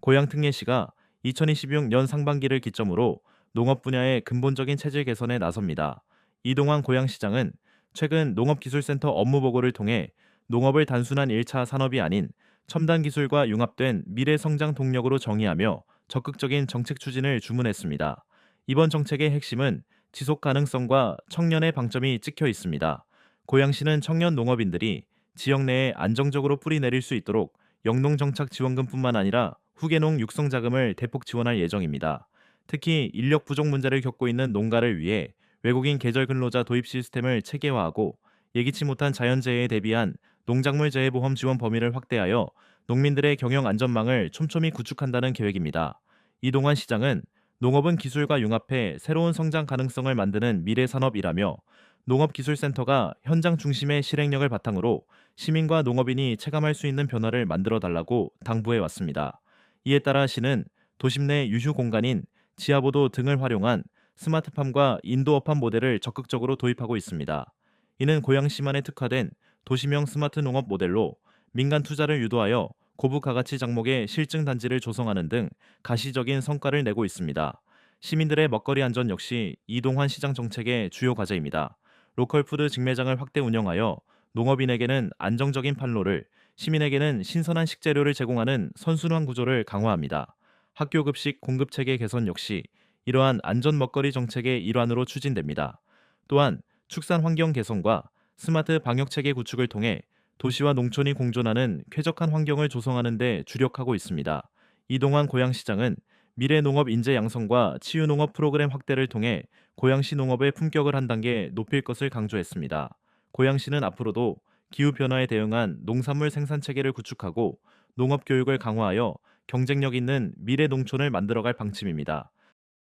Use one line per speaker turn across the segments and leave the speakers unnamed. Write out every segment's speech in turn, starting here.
고양 특례시가 2026년 상반기를 기점으로 농업 분야의 근본적인 체질 개선에 나섭니다. 이동환 고양시장은 최근 농업기술센터 업무 보고를 통해 농업을 단순한 1차 산업이 아닌 첨단 기술과 융합된 미래 성장 동력으로 정의하며 적극적인 정책 추진을 주문했습니다. 이번 정책의 핵심은 지속 가능성과 청년의 방점이 찍혀 있습니다. 고양시는 청년 농업인들이 지역 내에 안정적으로 뿌리 내릴 수 있도록 영농 정착 지원금뿐만 아니라 후계농 육성 자금을 대폭 지원할 예정입니다. 특히 인력 부족 문제를 겪고 있는 농가를 위해 외국인 계절 근로자 도입 시스템을 체계화하고 예기치 못한 자연재해에 대비한 농작물 재해 보험 지원 범위를 확대하여 농민들의 경영 안전망을 촘촘히 구축한다는 계획입니다. 이동환 시장은 농업은 기술과 융합해 새로운 성장 가능성을 만드는 미래 산업이라며 농업기술센터가 현장 중심의 실행력을 바탕으로 시민과 농업인이 체감할 수 있는 변화를 만들어 달라고 당부해 왔습니다. 이에 따라 시는 도심 내 유휴 공간인 지하보도 등을 활용한 스마트팜과 인도어팜 모델을 적극적으로 도입하고 있습니다. 이는 고양시만에 특화된 도시명 스마트 농업 모델로 민간 투자를 유도하여 고부 가가치 작목의 실증 단지를 조성하는 등 가시적인 성과를 내고 있습니다. 시민들의 먹거리 안전 역시 이동환 시장 정책의 주요 과제입니다. 로컬 푸드 직매장을 확대 운영하여 농업인에게는 안정적인 판로를, 시민에게는 신선한 식재료를 제공하는 선순환 구조를 강화합니다. 학교 급식 공급 체계 개선 역시 이러한 안전 먹거리 정책의 일환으로 추진됩니다. 또한 축산 환경 개선과 스마트 방역 체계 구축을 통해 도시와 농촌이 공존하는 쾌적한 환경을 조성하는 데 주력하고 있습니다. 이동환 고양시장은 미래 농업 인재 양성과 치유 농업 프로그램 확대를 통해 고양시 농업의 품격을 한 단계 높일 것을 강조했습니다. 고양시는 앞으로도 기후 변화에 대응한 농산물 생산 체계를 구축하고 농업 교육을 강화하여 경쟁력 있는 미래 농촌을 만들어갈 방침입니다.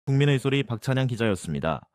국민의 소리 박찬양 기자였습니다.